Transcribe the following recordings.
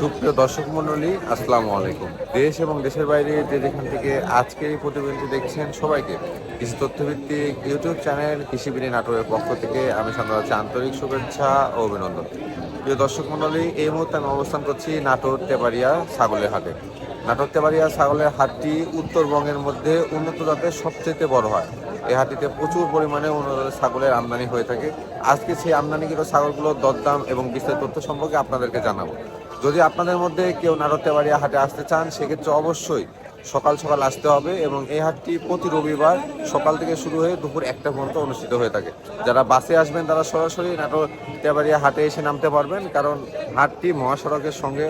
সুপ্রিয় দর্শক মণ্ডলী, আসসালামু আলাইকুম। দেশ এবং দেশের বাইরে যে যেখান থেকে আজকে এই প্রতিবেদনটি দেখছেন সবাইকে কৃষি তথ্যভিত্তিক ইউটিউব চ্যানেল, কৃষিবিনী নাটোরের পক্ষ থেকে আমি জানাচ্ছি আন্তরিক শুভেচ্ছা ও অভিনন্দন। প্রিয় দর্শক মণ্ডলী, এই মুহূর্তে আমি অবস্থান করছি নাটোর তেবাড়িয়া ছাগলের হাটে। নাটোর তেবাড়িয়া ছাগলের হাটটি উত্তরবঙ্গের মধ্যে উন্নত জাতের সবচেয়ে বড় হয় এই হাটটিতে প্রচুর পরিমাণে উন্নত ছাগলের আমদানি হয়ে থাকে। আজকে সেই আমদানিকৃত ছাগলগুলোর দরদাম এবং বিস্তারিত তথ্য সম্পর্কে আপনাদেরকে জানাব। যদি আপনাদের মধ্যে কেউ নারতেবাড়িয়া হাটে আসতে চান, সেক্ষেত্রে অবশ্যই সকাল সকাল আসতে হবে এবং এই হাটটি প্রতি রবিবার সকাল থেকে শুরু হয়ে দুপুর একটা পর্যন্ত অনুষ্ঠিত হয়ে থাকে যারা বাসে আসবেন, তারা সরাসরি নাটোর তেবাড়িয়া হাটে এসে নামতে পারবেন, কারণ হাটটি মহাসড়কের সঙ্গে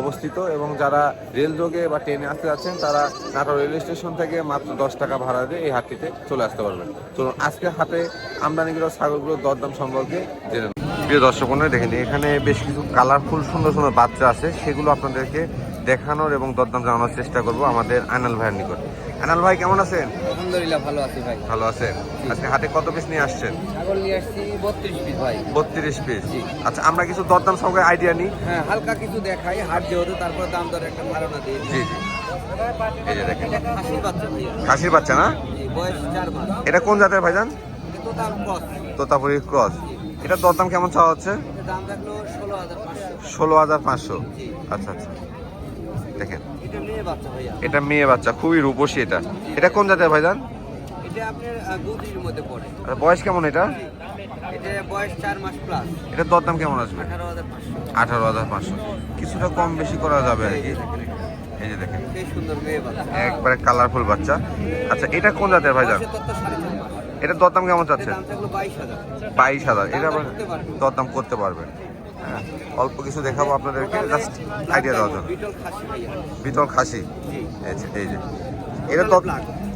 অবস্থিত এবং যারা রেল যোগে বা ট্রেনে আসতে যাচ্ছেন, তারা নাটোর রেল স্টেশন থেকে মাত্র দশ টাকা ভাড়া দিয়ে এই হাটটিতে চলে আসতে পারবেন চলুন, আজকে হাটে আমদানিকৃত ছাগলগুলোর দরদাম সম্পর্কে জেনে। প্রিয় দর্শক বন্ধুরা দেখেন এখানে বেশ কিছু কালারফুল সুন্দর সুন্দর বাচ্চা আছে। সেগুলো আপনাদেরকে দেখানোর এবং দরদাম জানানোর চেষ্টা করব আমাদের আনাল ভাইয়ের নিকট। আনাল ভাই কেমন আছেন? আলহামদুলিল্লাহ ভালো আছি ভাই। ভালো আছেন? আজকে হাটে কত পিস নিয়ে আসছেন? ছাগল নিয়ে আসছি বত্রিশ পিস ভাই। বত্রিশ পিস আচ্ছা আমরা কিছু দরদাম সঙ্গে আইডিয়া নিই। হ্যাঁ হালকা কিছু দেখাই হাট যেহেতু তারপর দাম দর একটা ধারণা দিই। জি জি। এই যে দেখেন। খাসির বাচ্চা খাসির বাচ্চা না? বয়স চার মাস। এটা কোন জাতের ভাইজান? তোতাপুরি ক্রস। এটার দরদাম কেমন চাওয়া হচ্ছে? এটা ষোলো হাজার পাঁচশো। আচ্ছা আচ্ছা। দেখেন। এটা মেয়ে বাচ্চা এটা খুবই রূপসী এটা। এটা কোন জাতের ভাইজান? এটা আর বয়স কেমন এটা? এটা দরদাম কেমন আসবে? আঠারো হাজার পাঁচশো। কিছুটা কম বেশি করা যাবে আর কি। এই যে দেখেন। একবারে কালারফুল বাচ্চা। আচ্ছা এটা কোন জাতের ভাইজান? এটার দরদাম কেমন চাচ্ছেন? বাইশ হাজার। এটা আবার দরদাম করতে পারবেন। হ্যাঁ অল্প কিছু দেখাবো আপনাদেরকে জাস্ট আইডিয়া দেওয়ার জন্য। বিটল খাসি বিতল খাসি? এই যে এটা দর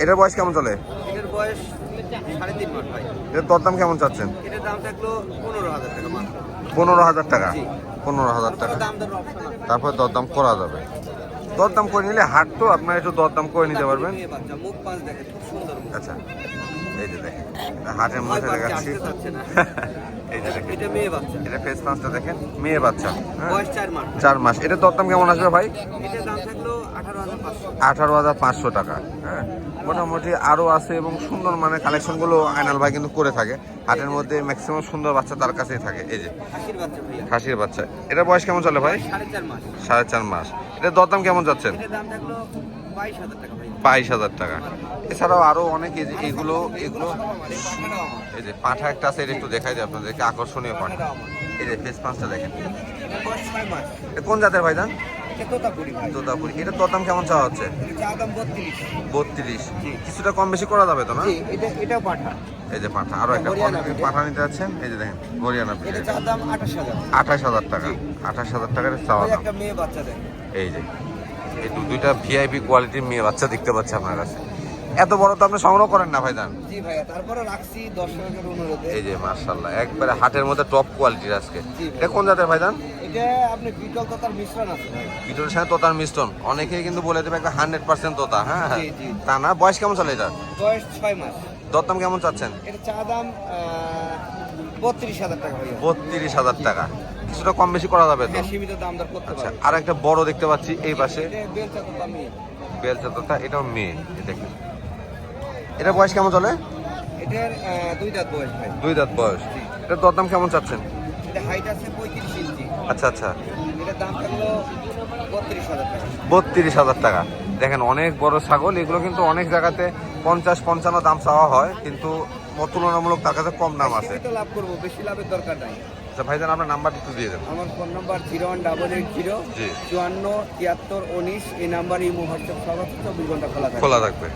এটার বয়স কেমন চলে? এটার দরদাম কেমন চাচ্ছেন? পনেরো হাজার টাকা পনেরো হাজার টাকা? তারপর দরদাম করা যাবে। দরদাম করে নিলে হাট তো আপনারা একটু দরদাম করে নিতে পারবেন। আচ্ছা। এই যে দেখেন হাটের মধ্যে দেখাচ্ছি। এই যে দেখেন এটা মেয়ে বাচ্চা। এটা ফেস পাঁচটা দেখেন মেয়ে বাচ্চা হ্যাঁ। বয়স মাস। চার মাস। এটা দরদাম কেমন আসবে ভাই? দাম থাকল টাকা হ্যাঁ। মোটামুটি আরও আছে এবং সুন্দর মানে কালেকশনগুলো আইনাল ভাই কিন্তু করে থাকে। হাটের মধ্যে ম্যাক্সিমাম সুন্দর বাচ্চা তার কাছেই থাকে এই যে। খাসির বাচ্চা এটা বয়স কেমন চলে ভাই? সাড়ে চার মাস। সাড়ে চার মাস। এটা দরদাম কেমন যাচ্ছেন? বাইশ হাজার টাকা। এছাড়াও আরও অনেক এই যে এগুলো এগুলো এই যে পাঠা একটা আছে এটা একটু দেখাই যায় আপনাদেরকে আকর্ষণীয় পাঠা। এই যে ফেস পাঁচটা দেখেন। কোন জাতের ভাইজান? তোতাপুরি এটা দরদাম কেমন চাওয়া হচ্ছে? বত্রিশ। কিছুটা কম বেশি করা যাবে তো না? এটা পাঠা। এই যে পাঠা আরও একটা পাঠা নিতে যাচ্ছেন? এই যে দেখেন হরিয়ানা আঠাশ হাজার। টাকা। আঠাশ হাজার টাকার চাওয়া দাম। এই যে। এই দুইটা ভিআইপি কোয়ালিটির মেয়ে বাচ্চা দেখতে পাচ্ছি আপনার কাছে। এত বড় তো আপনি সংগ্রহ করেন না জি ভাইয়া তারপরে রাখছি দর্শকের অনুরোধে। এই যে মার্শাল্লাহ একবারে হাটের মধ্যে টপ কোয়ালিটির আজকে। এটা কোন জাতের ভাইজান? এটা আপনি বিকল তথার মিশ্রণ আছে ভাই সাথে তোতার মিষ্টন অনেকেই কিন্তু বলে দেবে একটা হান্ড্রেড পার্সেন্ট তোতা হ্যাঁ? জি, জি। তা না বয়স কেমন চলে এটা বয়স ছয় মাস। দরদাম কেমন চাচ্ছেন? এটা চা দাম বত্রিশ হাজার টাকা বত্রিশ হাজার টাকা। কিছুটা কম বেশি করা যাবে তো? হ্যাঁ, সীমিত দাম দর করতে আচ্ছা আর একটা বড় দেখতে পাচ্ছি এই পাশে। বেলচা তোতা এটাও মেয়ে এই এটা বয়স কেমন চলে? এটার দুই দাঁত বয়স ভাই। দুই দাঁত বয়স। এটার দরদাম কেমন চাচ্ছেন? এটা হাইট আছে পঁয়ত্রিশ ইঞ্চি। আচ্ছা আচ্ছা। এটার দাম থাকল বত্রিশ হাজার টাকা। বত্রিশ হাজার টাকা। দেখেন অনেক বড় ছাগল এগুলো কিন্তু অনেক জায়গাতে পঞ্চাশ পঞ্চান্ন দাম চাওয়া হয় কিন্তু তুলনামূলক তার কাছে কম দাম আছে। লাভ করব বেশি লাভের দরকার নাই। আচ্ছা ভাইজান আপনার নাম্বার একটু দিয়ে দেবেন আমার phone number zero one double eight zero জি। চুয়ান্ন তিয়াত্তর উনিশ এই নাম্বার ইমো হোয়াটসঅ্যাপ সব আছে চব্বিশ ঘণ্টা খোলা থাকে খোলা থাকবে।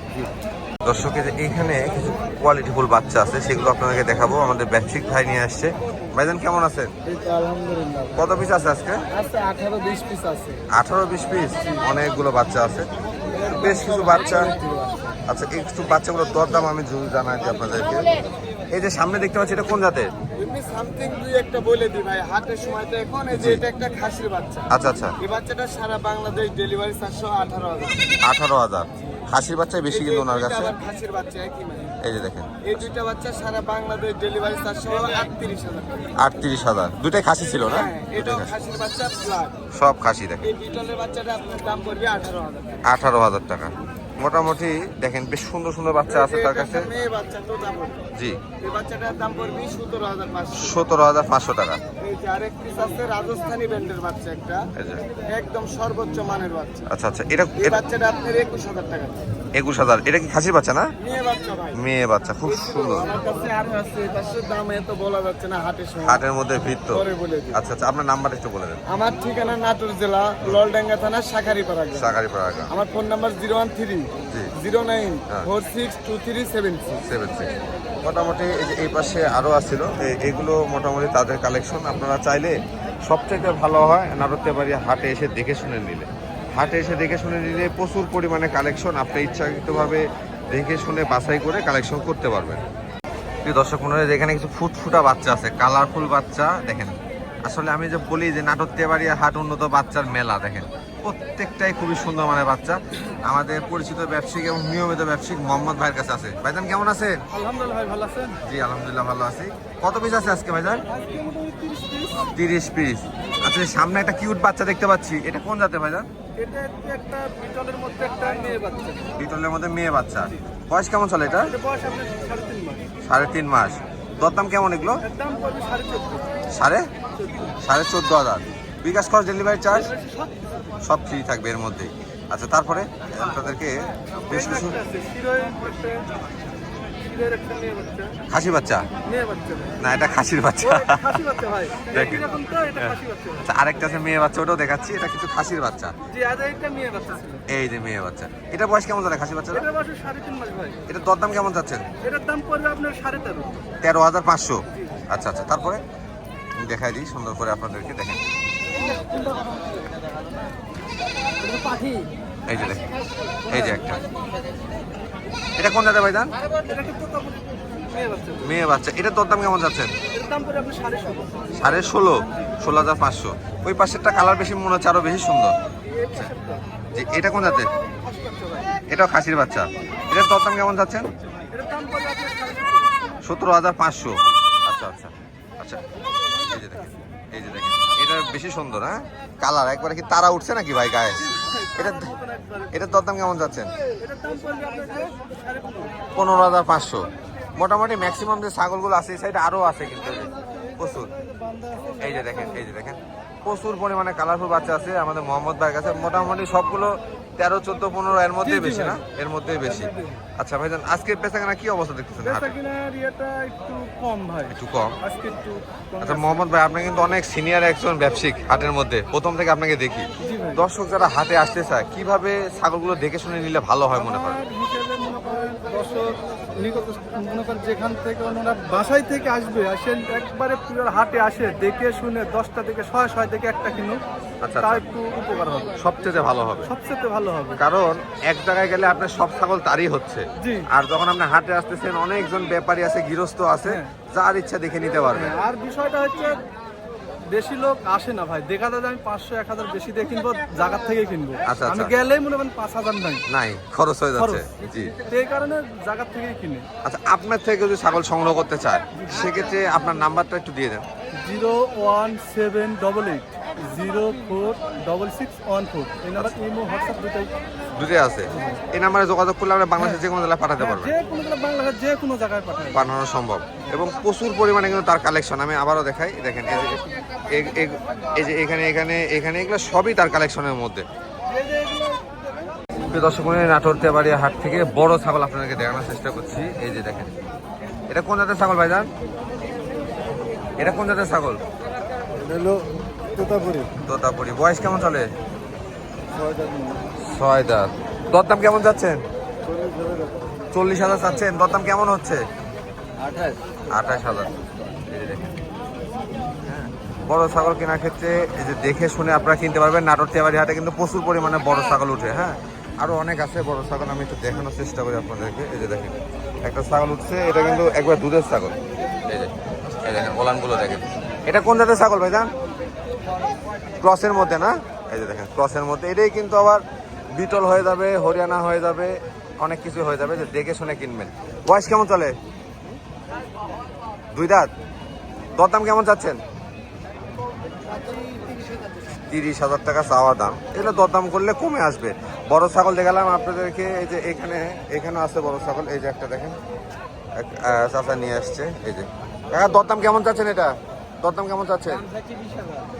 দর্শকের এইখানে কিছু কোয়ালিটিফুল বাচ্চা আছে সেগুলো আপনাদেরকে দেখাবো। আমাদের ব্যবসায়িক ভাই নিয়ে আসছে। ভাইজান কেমন আছেন? আলহামদুলিল্লাহ। কত পিস আছে আজকে? আছে আঠারো বিশ পিস আছে। আঠারো বিশ পিস অনেকগুলো বাচ্চা আছে। বেশ কিছু বাচ্চা। আচ্ছা এই কিছু বাচ্চাগুলোর দরদাম আমি জানাই দিই আপনাদেরকে। এই যে সামনে দেখতে পাচ্ছি এটা কোন জাতের? এমনি সামথিং দুই একটা বলে দি ভাই। হাটের সময় তো এখন এই যে এটা একটা খাসির বাচ্চা। আচ্ছা আচ্ছা। এই বাচ্চাটা সারা বাংলাদেশ ডেলিভারি চারশো আঠারো হাজার। আঠারো হাজার। খাসির বাচ্চা বেশি কিন্তু ওনার কাছে? খাসির বাচ্চা একই মানে। এই যে দেখেন। এই দুইটা বাচ্চা সারা বাংলাদেশ ডেলিভারি সহ আটত্রিশ হাজার আটত্রিশ হাজার। দুটাই খাসি ছিল না? হ্যাঁ এটাও খাসির বাচ্চা সব খাসি দেখেন। এই বিটলের বাচ্চাটা আপনার দাম পড়বে আঠারো হাজার আঠারো হাজার টাকা। মোটামুটি দেখেন বেশ সুন্দর সুন্দর বাচ্চা আছে তার কাছে। জি। সতেরো হাজার পাঁচশো। টাকা। রাজস্থানি ব্যান্ডের বাচ্চা একটা। একদম সর্বোচ্চ মানের বাচ্চা। আচ্ছা আচ্ছা এটা বাচ্চাটা আপনার একুশ হাজার টাকা। একুশ হাজার। এটা কি খাসির বাচ্চা না? মেয়ে বাচ্চা মেয়ে বাচ্চা খুব সুন্দর। হাটের হাটের মধ্যে ভিত্ত আচ্ছা আচ্ছা আপনার নাম্বার একটু বলে দেন। আমার ঠিকানা নাটোর জেলা ললডাঙ্গা থানা শাখারিপাড়া গ্রাম। সাকারি পাড়া আমার phone number zero one three zero nine হ্যাঁ। Four six two three seven six. Seven six. মোটামুটি এই যে এই পাশে আরও আসছিল এগুলো মোটামুটি তাদের কালেকশন। আপনারা চাইলে সবচেয়ে ভালো হয় নারদতে বাড়ি হাটে এসে দেখে শুনে নিলে। হাটে এসে দেখে শুনে নিলে প্রচুর পরিমাণে কালেকশন আপনি ইচ্ছাকৃতভাবে দেখে শুনে বাছাই করে কালেকশন করতে পারবেন। দর্শক মনে হয় এখানে কিছু ফুটফুটা বাচ্চা আছে কালারফুল বাচ্চা দেখেন। আসলে আমি যে বলি যে নাটকতে বাড়ি হাট উন্নত বাচ্চার মেলা দেখেন। প্রত্যেকটাই খুবই সুন্দর মানের বাচ্চা। আমাদের পরিচিত ব্যবসায়িক এবং নিয়মিত ব্যবসায়িক মোহাম্মদ ভাইয়ের কাছে আছে। ভাইজান কেমন আছেন? আলহামদুলিল্লাহ ভাই ভালো আছেন? জি আলহামদুলিল্লাহ ভালো আছি। কত পিস আছে আজকে ভাইজান? তিরিশ পিস আচ্ছা সামনে একটা কিউট বাচ্চা দেখতে পাচ্ছি। এটা কোন জাতের ভাইজান? এটা একটা বিটলের মধ্যে একটা মেয়ে বাচ্চা। বিটলের মধ্যে মেয়ে বাচ্চা। বয়স কেমন চলে এটা? এটা বয়স আপনার সাড়ে তিন মাস। সাড়ে তিন মাস। দরদাম কেমন এগুলো? দাম পড়বে সাড়ে চোদ্দ। সাড়ে? সাড়ে চোদ্দ হাজার। বিকাশ খরচ ডেলিভারি চার্জ? সব ফ্রি থাকবে এর মধ্যেই। আচ্ছা তারপরে? আপনাদেরকে বেশ কিছু খাসি বাচ্চা। বাচ্চা। না এটা খাসির বাচ্চা। বাচ্চা বাচ্চা। আচ্ছা আরেকটা আছে মেয়ে বাচ্চা ওটাও দেখাচ্ছি। এটা কিন্তু খাসির বাচ্চা। বাচ্চা এই যে মেয়ে বাচ্চা। এটা বয়স কেমন চলে খাসি বাচ্চাটা এটা দরদাম কেমন যাচ্ছেন এটার দাম পড়বে আপনার সাড়ে তেরো। তেরো হাজার পাঁচশো। আচ্ছা আচ্ছা তারপরে? দেখাই দিই সুন্দর করে আপনাদেরকে দেখেন। এই যে দেখেন। এই যে একটা। এটা কোন এটা কিন্তু তখন মেয়ে বাচ্চা। এটা কেমন যাচ্ছেন দাম পড়বে আপনার সাড়ে ষোলো। ষোলো? হাজার পাঁচশো। ওই পাশেরটা কালার বেশি মনে হচ্ছে আরও বেশি সুন্দর। যে এটা কোন জাতের? ভাই এটাও খাসির বাচ্চা। এটার কেমন যাচ্ছেন দাম আপনার সাড়ে সতেরো হাজার পাঁচশো। আচ্ছা আচ্ছা। আচ্ছা। এই যে দেখেন এই যে দেখেন। এটা বেশি সুন্দর হ্যাঁ? কালার একবারে কি তারা উঠছে নাকি ভাই গায়ে? এটা। এটার দরদাম কেমন যাচ্ছেন পনেরো হাজার পাঁচশো। মোটামুটি ম্যাক্সিমাম যে ছাগলগুলো আছে, এই সাইডে আরও আছে কিন্তু প্রচুর। এই যে দেখেন, এই যে দেখেন। প্রচুর পরিমাণে কালারফুল বাচ্চা আছে আমাদের মোহাম্মদ ভাইয়ের কাছে। মোটামুটি সবগুলো তেরো চোদ্দ পনেরো এর মধ্যেই বেশি না? এর মধ্যেই বেশি। আচ্ছা ভাইজান আজকে বেচাকেনা কি অবস্থা দেখতেছেন একটু কম ভাই। একটু কম? আজকে একটু আচ্ছা মোহাম্মদ ভাই আপনি কিন্তু অনেক সিনিয়র একজন ব্যবসায়িক হাটের মধ্যে। প্রথম থেকে আপনাকে দেখি। দর্শক যারা হাটে আসতে চায় কীভাবে ছাগলগুলো দেখে শুনে নিলে ভালো হয় মনে হয় মনে দর্শক নিকট মনে করেন যেখান থেকে ওনারা বাসায় থেকে আসবে আসেন একবারে পুরো হাটে আসে দেখে শুনে দশটা থেকে ছয় ছয় থেকে একটা কিনুন আচ্ছা, তা আচ্ছা। একটু উপকার হবে। সবচেয়ে ভালো হবে। সবচেয়ে ভালো হবে। কারণ এক জায়গায় গেলে আপনার সব ছাগল তারই হচ্ছে। আর যখন আপনি হাটে আসতেছেন অনেকজন ব্যাপারী আছে গৃহস্থ আছে হ্যাঁ। যার ইচ্ছা দেখে নিতে পারবে। আর বিষয়টা হচ্ছে বেশি লোক আসে না ভাই। দেখা যায় আমি পাঁচশো এক হাজার বেশি দিয়ে কিনবো জায়গার থেকে কিনবো। আচ্ছা, আমি আচ্ছা। গেলেই মনে করেন পাঁচ হাজার নাই। নাই খরচ হয়ে যাচ্ছে। জি। এই কারণে জায়গার থেকেই কিনে। আচ্ছা আপনার থেকে যদি ছাগল সংগ্রহ করতে চায় সেক্ষেত্রে আপনার নাম্বারটা একটু দিয়ে দেন। Zero one seven double eight zero four double six one four. এই নাম্বার ইমো হোয়াটসঅ্যাপ দুটাই। দুটোই আছে। এই নাম্বারে যোগাযোগ করলে আমরা বাংলাদেশের যে কোনো জেলায় পাঠাতে পারবেন। যে কোনো জায়গায় বাংলাদেশ যে কোনো জায়গায় পাঠায় বানানো সম্ভব। এবং প্রচুর পরিমাণে কিন্তু তার কালেকশন আমি আবারও দেখাই। দেখেন এই যে এখানে এখানে এখানে এগুলো সবই তার কালেকশনের মধ্যে। দর্শক নাটোর তেবাড়িয়া হাট থেকে বড় ছাগল আপনাদেরকে দেখানোর চেষ্টা করছি। এই যে দেখেন এটা কোন জাতের ছাগল ভাই ভাইজান? এটা কোন জাতের ছাগল? তোতাপুরি। তোতাপুরি। বয়স কেমন চলে? ছয় দাঁত। দরদাম কেমন যাচ্ছেন? চল্লিশ হাজার চাচ্ছেন। দরদাম কেমন হচ্ছে? আঠাশ। আঠাশ হাজার। বড় ছাগল কেনার ক্ষেত্রে এই যে দেখে শুনে আপনারা কিনতে পারবেন। নাটোর তেবাড়ি হাটে কিন্তু প্রচুর পরিমাণে বড় ছাগল উঠে হ্যাঁ? আরও অনেক আছে বড় ছাগল আমি একটু দেখানোর চেষ্টা করি আপনাদেরকে। এই যে দেখেন একটা ছাগল উঠছে এটা কিন্তু একবার দুধের ছাগল। এই যে এই দেখেন ওলানগুলো দেখেন। এটা কোন জাতের ছাগল ভাই ভাইজান? ক্রসের মধ্যে না? এই যে দেখেন ক্রসের মধ্যে। এটাই কিন্তু আবার বিটল হয়ে যাবে হরিয়ানা হয়ে যাবে অনেক কিছু হয়ে যাবে। যে দেখে শুনে কিনবেন। বয়স কেমন চলে? দুই দাঁত? দরদাম কেমন চাচ্ছেন? তিরিশ হাজার টাকা চাওয়া দাম। এগুলো দরদাম করলে কমে আসবে। বড় ছাগল দেখালাম আপনাদেরকে এই যে এখানে এখানে আছে বড় ছাগল এই যে একটা দেখেন। চাচা নিয়ে আসছে এই যে। কাকা দরদাম কেমন চাচ্ছেন এটা? দরদাম কেমন চাচ্ছেন?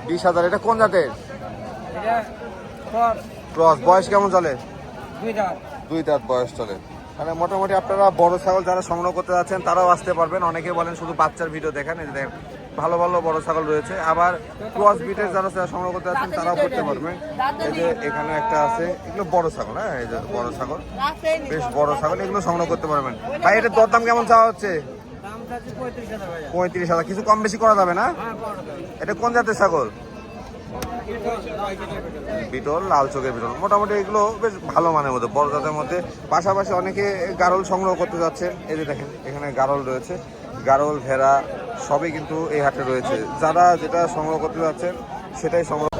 বিশ হাজার। এটা কোন জাতের? ক্রস। বয়স কেমন চলে? দুই দাঁত। বয়স চলে। মানে মোটামুটি আপনারা বড় ছাগল যারা সংগ্রহ করতে যাচ্ছেন তারাও আসতে পারবেন। অনেকে বলেন শুধু বাচ্চার ভিডিও দেখেন এই যে দেখেন। ভালো ভালো বড় ছাগল রয়েছে। আবার ক্রস বিটের যারা সংগ্রহ করতে যাচ্ছেন তারাও করতে পারবেন। এই যে এখানে একটা আছে এগুলো বড় ছাগল হ্যাঁ? এই যে বড় ছাগল। বেশ বড় ছাগল এগুলো সংগ্রহ করতে পারবেন। ভাই এটার দরদাম কেমন চাওয়া হচ্ছে? পঁয়ত্রিশ হাজার। কিছু কম বেশি করা যাবে না? এটা কোন জাতের ছাগল? বিটল লাল চোখের বিটল। মোটামুটি এগুলো বেশ ভালো মানের মধ্যে বড় জাতের মধ্যে। পাশাপাশি অনেকে গারল সংগ্রহ করতে যাচ্ছেন। এই যে দেখেন এখানে গারল রয়েছে। গারল, ভেড়া, সবই কিন্তু এই হাটে রয়েছে। যারা যেটা সংগ্রহ করতে যাচ্ছেন, সেটাই সংগ্রহ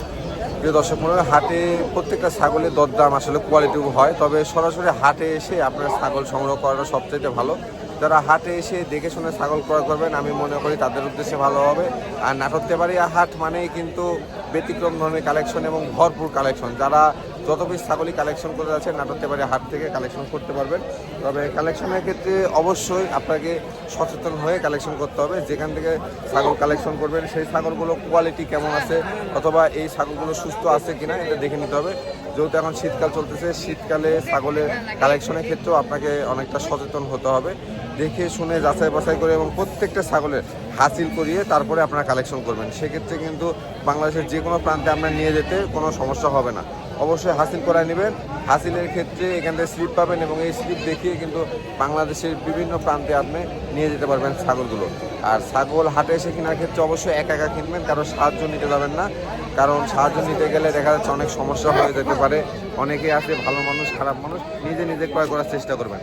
প্রিয় দর্শক মনে হাটে প্রত্যেকটা ছাগলের দরদাম আসলে কোয়ালিটি হয়, তবে সরাসরি হাটে এসে আপনার ছাগল সংগ্রহ করাটা সবচেয়ে ভালো। যারা হাটে এসে দেখে শুনে ছাগল ক্রয় করবেন, আমি মনে করি তাদের উদ্দেশ্যে ভালো হবে। আর নাটকতে পারি হাট মানেই কিন্তু ব্যতিক্রম ধরনের কালেকশন এবং ভরপুর কালেকশন যারা যত পিস ছাগলই কালেকশন করে যাচ্ছেন পারে হাট থেকে কালেকশন করতে পারবেন। তবে কালেকশনের ক্ষেত্রে অবশ্যই আপনাকে সচেতন হয়ে কালেকশন করতে হবে। যেখান থেকে ছাগল কালেকশন করবেন, সেই ছাগলগুলো কোয়ালিটি কেমন আছে অথবা এই ছাগলগুলো সুস্থ আছে কিনা এটা দেখে নিতে হবে। যেহেতু এখন শীতকাল চলতেছে, শীতকালে ছাগলের কালেকশনের ক্ষেত্রেও আপনাকে অনেকটা সচেতন হতে হবে। দেখে, শুনে, যাচাই বাছাই করে এবং প্রত্যেকটা ছাগলের হাসিল করিয়ে তারপরে আপনারা কালেকশন করবেন। সেক্ষেত্রে কিন্তু বাংলাদেশের যে কোনো প্রান্তে আপনার নিয়ে যেতে কোনো সমস্যা হবে না। অবশ্যই হাসিল করায় নেবেন। হাসিলের ক্ষেত্রে এখান থেকে স্লিপ পাবেন এবং এই স্লিপ দেখিয়ে কিন্তু বাংলাদেশের বিভিন্ন প্রান্তে আপনি নিয়ে যেতে পারবেন ছাগলগুলো। আর ছাগল হাটে এসে কেনার ক্ষেত্রে অবশ্যই একা একা কিনবেন কারণ সাহায্য নিতে যাবেন না। কারণ সাহায্য নিতে গেলে দেখা যাচ্ছে অনেক সমস্যা হয়ে যেতে পারে। অনেকে আছে ভালো মানুষ, খারাপ মানুষ, নিজে নিজে ক্রয় করার চেষ্টা করবেন।